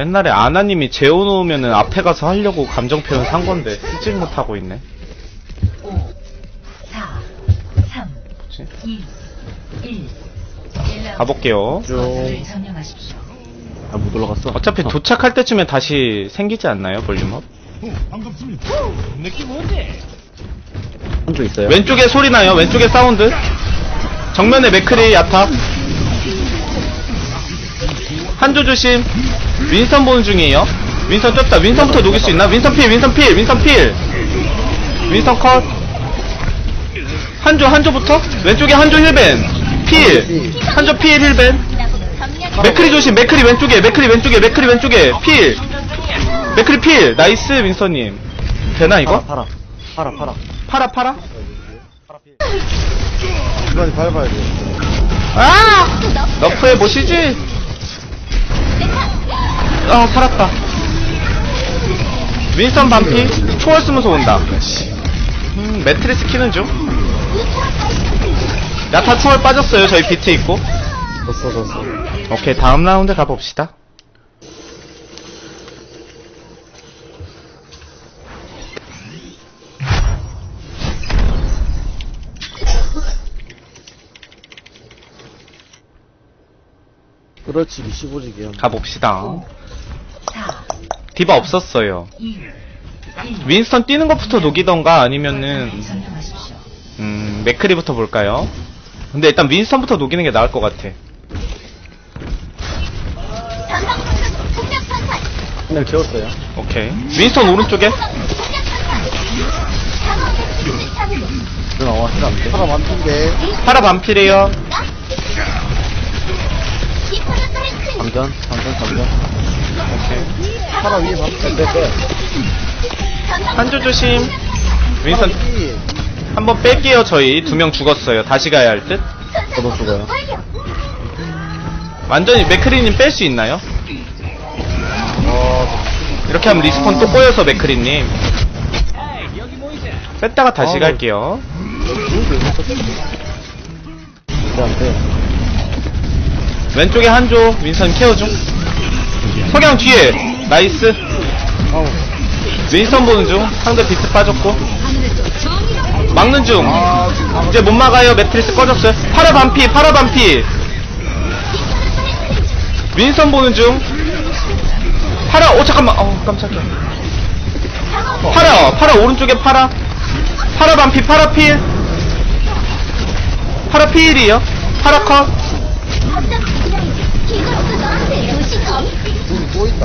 옛날에 아나님이 재워놓으면은 앞에 가서 하려고 감정 표현 산 건데 쓰질 못하고 있네. 5, 4, 3, 뭐지? 2, 1. 가볼게요. 점령하십시오. 아못 올라갔어. 어차피 도착할 때쯤에 다시 생기지 않나요, 볼륨업? 한쪽 있어요. 왼쪽에 소리 나요, 왼쪽에 사운드. 정면에 맥크리 야타. 한조 조심. 윈선 보는 중이에요. 윈선 쫓다. 윈선부터 녹일 수 있나? 윈선 필, 윈선 필, 윈선 필. 윈선 컷. 한조, 한조부터? 왼쪽에 한조 힐벤. 필. 한조 필 힐벤. 맥크리 조심, 맥크리 왼쪽에, 맥크리 왼쪽에, 맥크리 왼쪽에. 필. 맥크리 필. 나이스, 윈선님. 되나, 이거? 팔아 팔아 팔아. 팔아, 팔아? 이번에 밟아야 돼. 아! 너프해 보시지? 아, 살았다. 윈선 반피, 초월 쓰면서 온다. 음, 매트리스 키는 중. 야타 초월 빠졌어요, 저희 비트 있고. 졌어 졌어. 오케이, 다음 라운드 가봅시다. 그렇지 미시보직이야. 가봅시다. 4, 디바 없었어요. 2, 1. 윈스턴 뛰는 것부터 녹이던가 아니면은. 음, 맥크리부터 볼까요? 근데 일단 윈스턴부터 녹이는 게 나을 것 같아. 그냥 재웠어요. 오케이. 윈스턴 오른쪽에? 누나 와 힐안 돼. 팔아 만픈데. 파라 반필이에요. 장전 장전 장전. 팔아 위에 반편 빼 빼. 한조 조심. 위. 한번 뺄게요, 저희. 두 명 죽었어요. 다시 가야 할 듯. 저도 죽어요. 완전히 맥크리님 뺄 수 있나요? 어. 이렇게 하면 리스폰 또 꼬여서 맥크리님. 뺐다가 다시 아, 갈게요. 안 돼. 왼쪽에 한조, 윈선 케어 중. 석양 뒤에. 나이스. 윈선 보는 중. 상대 비트 빠졌고. 막는 중. 아 지금 다 이제 못 막아요. 매트리스 꺼졌어요. 파라 반피, 파라 반피. 윈선 보는 중. 파라, 오, 잠깐만. 어, 깜짝이야. 파라, 파라, 오른쪽에 파라. 파라 반피, 파라 필. 파라 필이요. 파라 컷.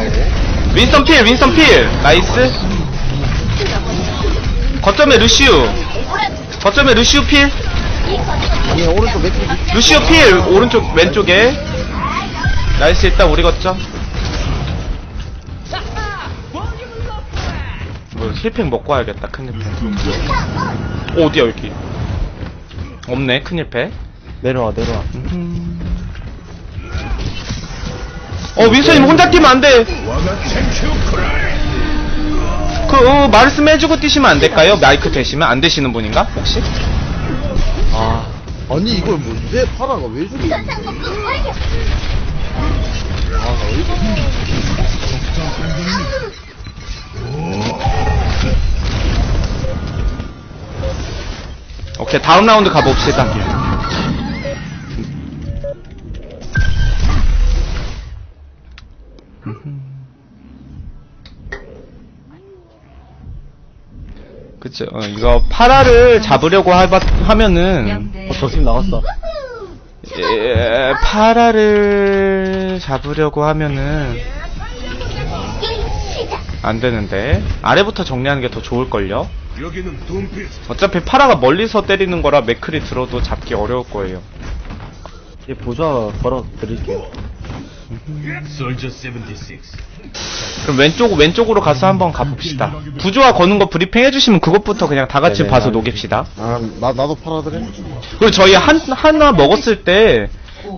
있다고. 윈선 필, 윈선 필. 나이스. 거점에 루시우. 거점에 루시우 필. 아니 오른쪽 맥주 루시오 필 오른쪽 왼쪽에 나이스 일단 우리 거점 뭐 힐팩 먹고 와야겠다 큰일팩 어, 어디야 여기 없네 큰일팩 내려와 내려와. 어 윈선님 혼자 뛰면 안돼 그 어, 말씀 해주고 뛰시면 안 될까요? 마이크 되시면 안 되시는 분인가 혹시? 아. 아니 이걸 뭔데 파라가 왜 저기? 아 어이가. 오케이 다음 라운드 가봅시다 그쵸. 어, 이거 파라를 잡으려고 하바, 하면은 어, 저팀 나갔어. 예, 파라를 잡으려고 하면은 안 되는데. 아래부터 정리하는 게 더 좋을걸요? 어차피 파라가 멀리서 때리는 거라 맥클이 들어도 잡기 어려울 거예요. 얘 보좌 걸어 드릴게요. Soldier 76. 그럼 왼쪽 왼쪽으로 가서 한번 가봅시다. 부조화 거는 거 브리핑 해주시면 그것부터 그냥 다 같이 네네, 봐서 알겠습니다. 녹입시다. 아, 나, 나도 팔아드래? 그리고 저희 한 하나 먹었을 때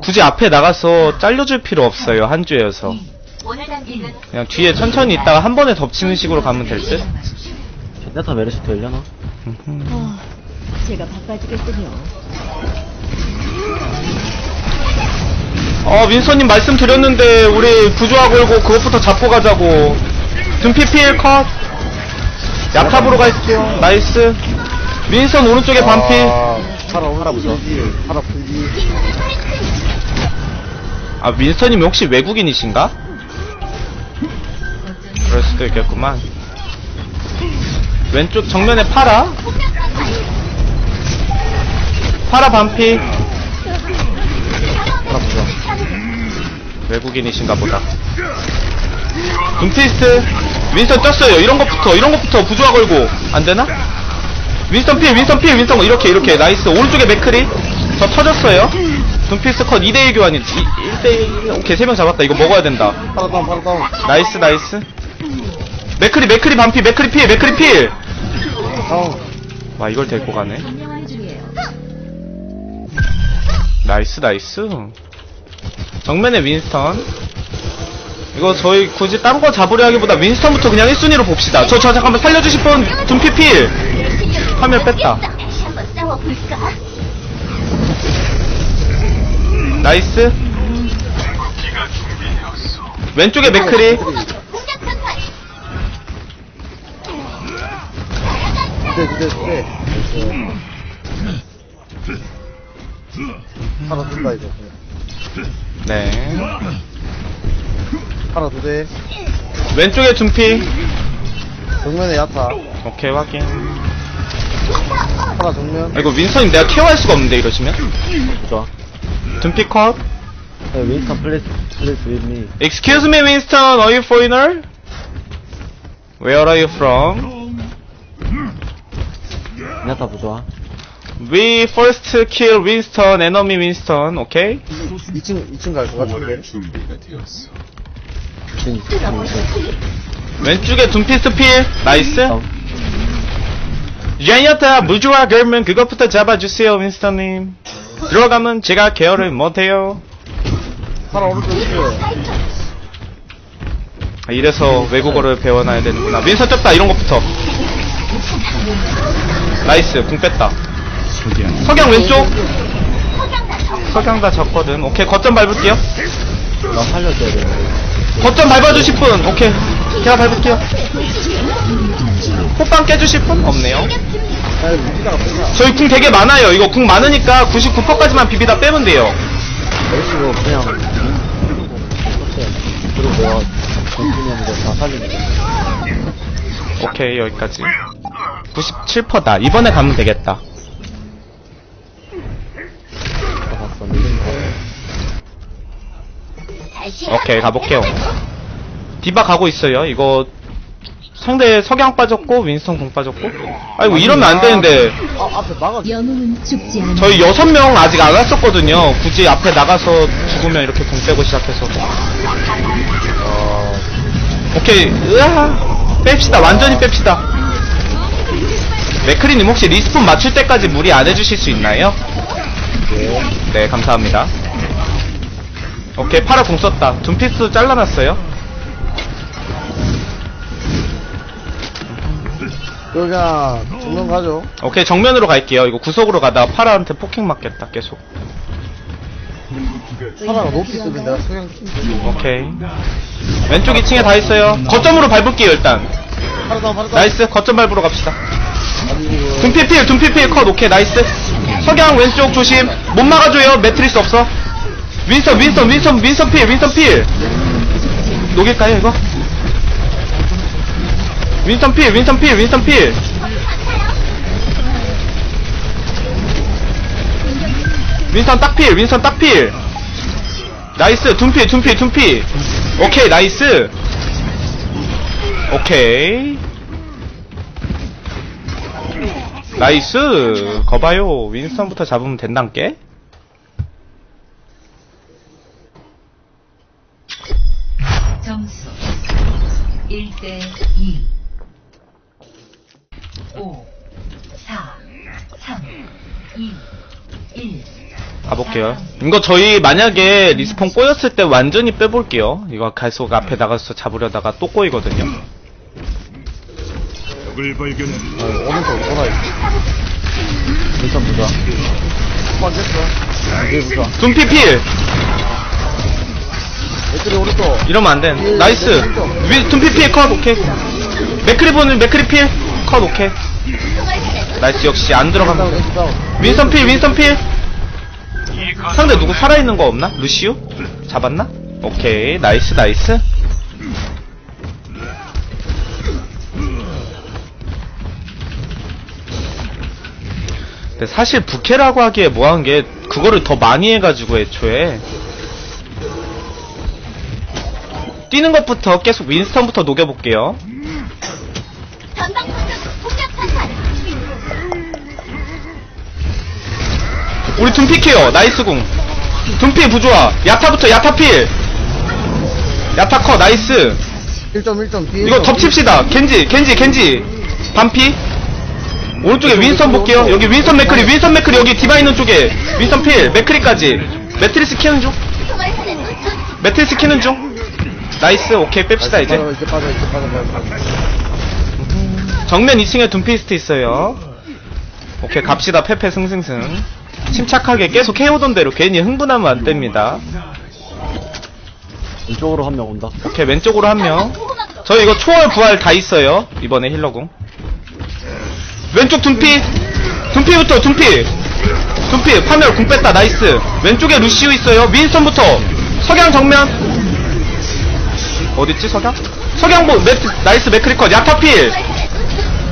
굳이 앞에 나가서 잘려줄 필요 없어요 한 주여서 오늘 단계는 그냥 뒤에 천천히 있다가 한 번에 덮치는 식으로 가면 될 듯. 괜찮다, 메르시 되려나? 아, 제가 바빠지겠군요. 어, 민서님 말씀드렸는데, 우리 부조화 걸고 그것부터 잡고 가자고. 둠피필 컷. 야탑으로 갈게요. 나이스. 민선 오른쪽에 반피. 아, 파라 오른쪽이지. 파라 풀기. 아, 윈스턴님 혹시 외국인이신가? 그럴 수도 있겠구만. 왼쪽 정면에 파라. 파라 반피. 파라 보자. 외국인이신가 보다. 둠피스트. 윈스턴 떴어요. 이런 것부터, 이런 것부터 부조화 걸고. 안 되나? 윈스턴 필, 윈스턴 필, 윈스턴 이렇게, 이렇게. 나이스. 오른쪽에 맥크리. 저 터졌어요. 둠피스트 컷 2대1 교환이, 1대1. 오케이, 3명 잡았다. 이거 먹어야 된다. 파라 다운, 파라 다운. 나이스 나이스 맥크리 맥크리 반피 맥크리 필 맥크리 필와 다운. 이걸 데리고 가네. 나이스 나이스 정면에 윈스턴 이거 저희 굳이 딴 거 잡으려 하기보다 윈스턴부터 그냥 1순위로 봅시다 저 저 잠깐만 살려주실 분 둠피 필 화면 뺐다? 나이스 왼쪽에 맥크리 대, 두 대. 파라 쏜다, 이거. 네 파라 두 대. 왼쪽에 둠피 정면에 야타. 오케이 확인 파라 정면. 아, 이거 윈스턴이 내가 케어할 수가 없는데 이러시면 좋아. 둠피 컷 윈스턴 플레이스, 플레이스 with me. Excuse me, Winston, are you foreigner? Where are you from? 야타 보자. We first kill Winston, enemy Winston, okay? 2층, 2층 갈 것 같은데. 준비가 되었어. 2층, 2층. 왼쪽에 둠피스 필, 나이스. 제니아타 무주와 걸면 그것부터 잡아주세요, 윈스턴님. 들어가면 제가 케어를 못해요. 파라 오른쪽. 아, 이래서 외국어를 배워놔야 되는구나. 윈스턴 떴다, 이런 것부터. 나이스, 궁 뺐다. 석양 왼쪽. 석양 다 졌거든. 오케이, 거점 밟을게요. 나 살려줘야 돼. 거점 밟아주실 분, 오케이. 제가 밟을게요. 호빵 깨주실 분? 없네요. 저희 궁 되게 많아요. 이거 궁 많으니까 99%까지만 비비다 빼면 돼요. 열심히 그냥. 그리고 뭐야. 정신이 이거 다 살리는 거. 오케이, 여기까지. 97%다. 이번에 가면 되겠다. 다 오케이, 가볼게요. 디바 가고 있어요. 이거 상대 석양 빠졌고 윈스턴 궁 빠졌고. 아이고 이러면 안 되는데 아, 앞에 막아. 영웅은 죽지 않아. 저희 여섯 명 아직 안 왔었거든요. 굳이 앞에 나가서 죽으면 이렇게 궁 빼고 시작해서. 어, 오케이, 으아, 뺍시다. 완전히 뺍시다. 맥크리님 혹시 리스폰 맞출 때까지 무리 안 해주실 수 있나요? 네. 네, 감사합니다. 오케이, 파라 궁 썼다. 둠피스 잘라놨어요. 그냥 정면 가죠. 오케이, 정면으로 갈게요. 이거 구석으로 가다가 파라한테 포킹 맞겠다, 계속. 파라가 높이 쓰면 내가 성향 오케이. 왼쪽 2층에 다 있어요. 거점으로 밟을게요, 일단. 파라 다운, 파라 다운. 나이스, 거점 밟으러 갑시다. 둠피필, 둠피필 컷, 오케이, 나이스. 석양 왼쪽 조심. 못 막아줘요, 매트리스 없어. 윈선, 윈선, 윈선, 윈선 필, 윈선 필. 녹일까요, 이거? 윈선 필, 윈선 필, 윈선 필. 윈선 딱 필, 윈선 딱 필. 나이스, 둠피, 둠피, 둠피. 오케이, 나이스. 오케이. 나이스. 거봐요. 윈스턴부터 잡으면 된단께? 점수 1대 2 5 4 3 2 1 가볼게요. 이거 저희 만약에 리스폰 꼬였을 때 완전히 빼볼게요. 이거 계속 앞에 나가서 잡으려다가 또 꼬이거든요. 적을 발견. 어, 오른쪽 오라 일단 보자. 한번 됐어. 이제 보자. 둠피 필! 맥클이 오른쪽. 이러면 안 돼. 나이스. 위, 둠피 피해 컷, 오케이. 맥크리 보는 맥크리 필, 컷, 오케이. 나이스, 역시 안 들어간다. 왼쪽. 윈선 필, 윈선 필. 상대 누구 살아있는 거 없나? 루시우? 잡았나? 오케이, 나이스, 나이스. 근데 사실 부캐라고 하기에 뭐한 게 그거를 더 많이 해가지고 애초에 뛰는 것부터 계속 윈스턴부터 녹여볼게요. 전방 공격 탄산. 우리 둠피 케어 나이스 궁. 둠피 부조화 야타부터 야타필. 야타커 나이스. 1점 1점 뒤에. 이거 덮칩시다. 겐지 겐지 겐지. 반피. 오른쪽에 윈선 볼게요. 여기 윈선 맥크리 윈선 맥크리 여기 디바 있는 쪽에. 윈선 필 맥크리까지 매트리스 키는 중. 매트리스 키는 중 나이스 오케이 뺍시다 이제. 빠져, 이제 빠져, 이제 빠져, 빠져. 빠져. 정면 2층에 둠피스트 있어요. 오케이 갑시다. 페페 승승승. 침착하게 계속 해오던 대로 괜히 흥분하면 안 됩니다. 이쪽으로 한 명 온다. 오케이 왼쪽으로 한명. 저희 이거 초월 부활 다 있어요. 이번에 힐러궁. 왼쪽 둠피. 둠피부터 둠피. 둠피 파멸 궁 뺐다. 나이스. 왼쪽에 루시우 있어요. 윈스턴부터. 석양 정면 어딨지 석양? 석양보 매트, 나이스 맥크리컷 야타필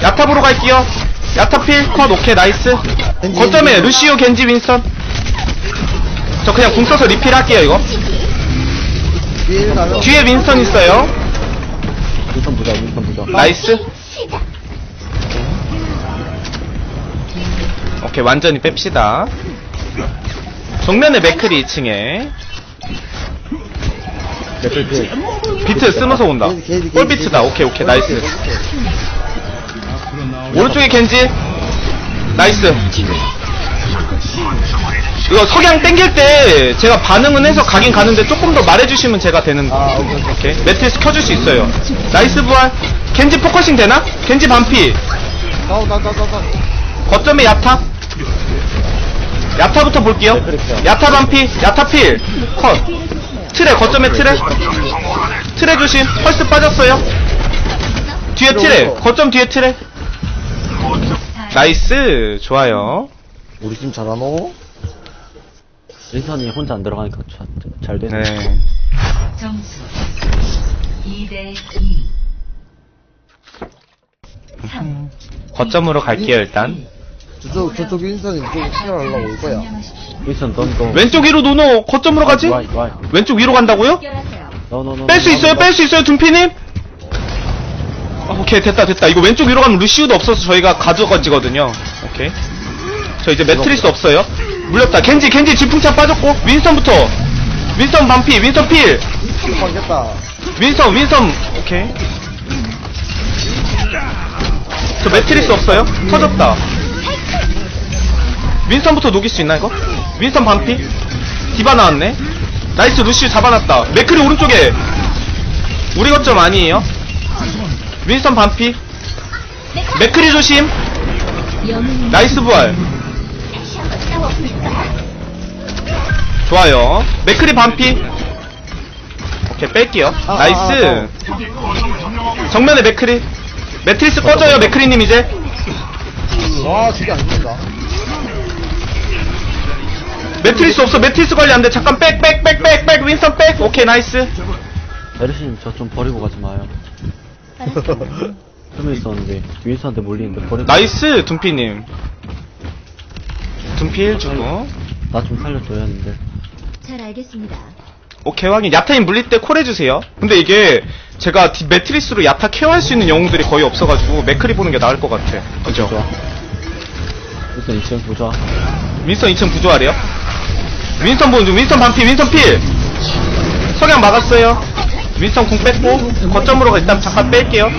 야탑으로 갈게요 야타필 컷 오케이 나이스 거점에 루시우 겐지 윈스턴 저 그냥 궁 써서 리필 할게요 이거 뒤에 윈스턴 있어요 윈선 보자, 윈선 보자. 나이스. 오케이, 완전히 뺍시다. 정면에 맥클이 2층에. 비트 쓰면서 온다. 볼 비트다. 오케이, 오케이, 나이스. 오른쪽에 겐지. 나이스. 이거 석양 땡길 때 제가 반응은 해서 가긴 가는데 조금 더 말해주시면 제가 되는 아, 오케이, 오케이. 오케이 매트리스 켜줄 수 있어요 나이스 부활 겐지 포커싱 되나? 겐지 반피 다운. 거점에 야타 야타부터 볼게요 야타 반피 야타 필 컷 트레 거점에 트레. 트레 조심. 펄스 빠졌어요. 뒤에 트레. 거점 뒤에 트레. 나이스. 좋아요. 우리 팀 잘하노? 윈선이 혼자 안 들어가니까 자, 잘 되네. 네. 점수 2대 2. 3. 거점으로 갈게요 일단 저쪽, 저쪽 윈선이 이쪽으로 출혈하려고 올 거야. 윈선 넌 고. 왼쪽 위로 노노 거점으로 가지? 와이, 와이. 왼쪽 위로 간다고요? 너너너. 뺄수 있어요 뺄수 있어요 둠피님? 아, 오케이 됐다 됐다 이거 왼쪽 위로 가면 루시우도 없어서 저희가 가져가지거든요 오케이 저 이제 매트리스 없어요 물렸다 겐지 겐지 지풍차 빠졌고 윈스턴부터 윈스턴 반피 윈스턴 필 방겠다. 윈스턴 윈스턴 오케이 저 매트리스 없어요? 터졌다 윈스턴부터 녹일 수 있나 이거? 윈스턴 반피? 디바 나왔네. 나이스 루시우 잡아놨다. 맥크리 오른쪽에 우리 거점 아니에요? 윈스턴 반피? 맥크리 조심. 나이스 부활. 좋아요. 맥크리 반피? 오케이 뺄게요. 아, 아, 나이스. 정면에 맥크리 매트리스 꺼져요 맥크리님 이제. 와, 저게 안 된다. 매트리스 없어 매트리스 관리 안돼 잠깐 백 백 백 백 백 윈스턴 백 오케이 나이스 에르시님 저 좀 버리고 가지 마요. 좀 있었는데 윈선한테 몰리는데 버리고. 나이스 둠피님 둠피 1 주고 나좀 살려줘야 했는데. 잘 알겠습니다. 오케이 확인 야타인 물릴 때 콜 해주세요 근데 이게 제가 디- 매트리스로 야타 케어할 수 있는 영웅들이 거의 없어가지고 맥크리 보는 게 나을 것 같아 그죠? 윈선 2층 보자. 윈스턴 2층 부조하래요 윈스턴 보는 중 윈스턴 반피 윈스턴 필. 석양 막았어요. 윈스턴 궁 뺐고 거점으로 일단 잠깐 뺄게요.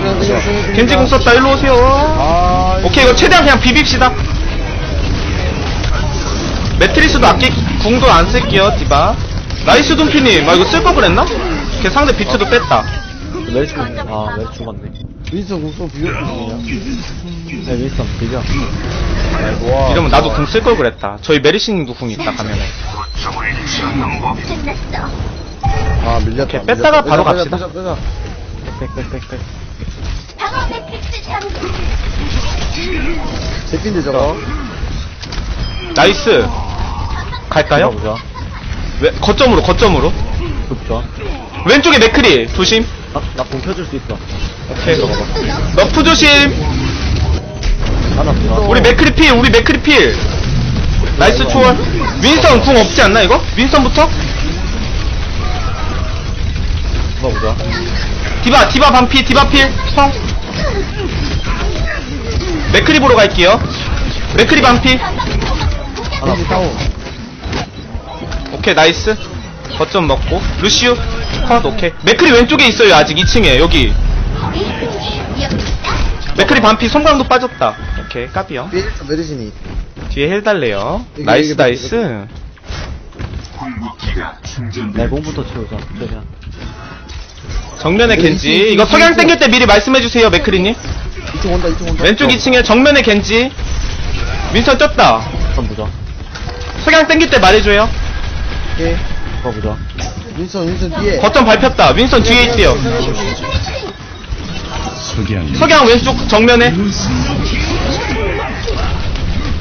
겐지 궁 썼다. 일로 오세요. 아, 오케이 이거 최대한 그냥 비빕시다. 매트리스도 아끼 궁도 안 쓸게요 디바. 나이스 둠피님. 아 이거 쓸 걸 그랬나? 걔 상대 비트도 뺐다. 메리츠 아 메리츠 죽었네. 윈선 국소 비교품이냐? 네 윈선 비벼. 와. 이러면 나도 궁 쓸 걸 그랬다 저희 메리시님도 궁 있다 가면은. 아 밀렸다 오케이, 뺐다가. 바로 빼자, 갑시다. 빼자, 빼자. 빽빽빽빽. 방어 매트릭스 장비. 새끼인데 저거 나이스. 갈까요? 보자. 왜, 거점으로, 거점으로. 굽자. 왼쪽에 맥크리, 조심. 나, 나공 켜줄 수 있어. 오케이. 너프 조심. 하나 들어. 우리 맥크리 필, 우리 맥크리 필. 나이스 초월. 윈스턴 궁 없지 않나, 이거? 윈스턴부터? 보자. 디바, 디바 반피, 디바 필, 성. 맥크리 보러 갈게요. 맥크리 반피. 하나 오케이, 나이스. 거점 먹고. 루시우, 컷, 오케이. 맥크리 왼쪽에 있어요, 아직 2층에, 여기. 맥크리 반피, 손광도 빠졌다. 오케이, 까비요. 뒤에 메르시니 뒤에 헬 달래요. 이게, 나이스, 이게 나이스. 내 공부터 채우자. 최대한. 정면에 겐지. 이거 석양 땡길 때 미리 말씀해주세요, 맥크리님. 2층 온다 2층 온다 왼쪽 2층에 정면에 겐지. 윈선 쪘다. 한번 보자. 석양 땡길 때 말해줘요. 오케이 더 보자. 윈선 윈선 뒤에 거점 밟혔다. 윈선 뒤에 있대요. 석양 석양 왼쪽 정면에.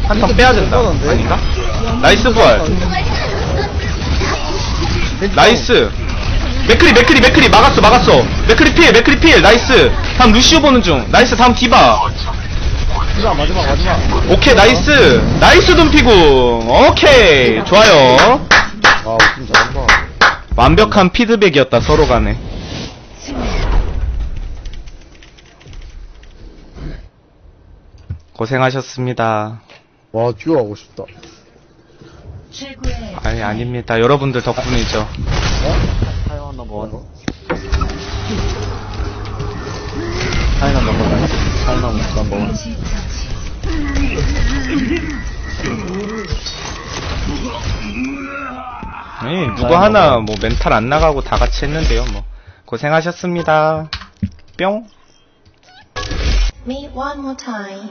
한턴 빼야 된다. 아닌가? 나이스 부활. 겐지 나이스. 맥크리, 맥크리, 맥크리. 막았어, 막았어. 맥크리 필, 맥크리 필. 나이스. 다음 루시오 보는 중. 나이스, 다음 디바. 마지막 마지막 마지막 오케이, 나이스. 나이스 둠피궁. 오케이. 좋아요. 아 잘한다 완벽한 피드백이었다, 서로 간에. 고생하셨습니다. 와 듀오 하고 싶다 아니, 아닙니다. 여러분들 덕분이죠. 타이완 넘버원. 타이완 넘버원. 타이완 넘버 원. 아니, 누구 하나 뭐 멘탈 안 나가고 다 같이 했는데요, 뭐. 고생하셨습니다. 뿅. Me one more time.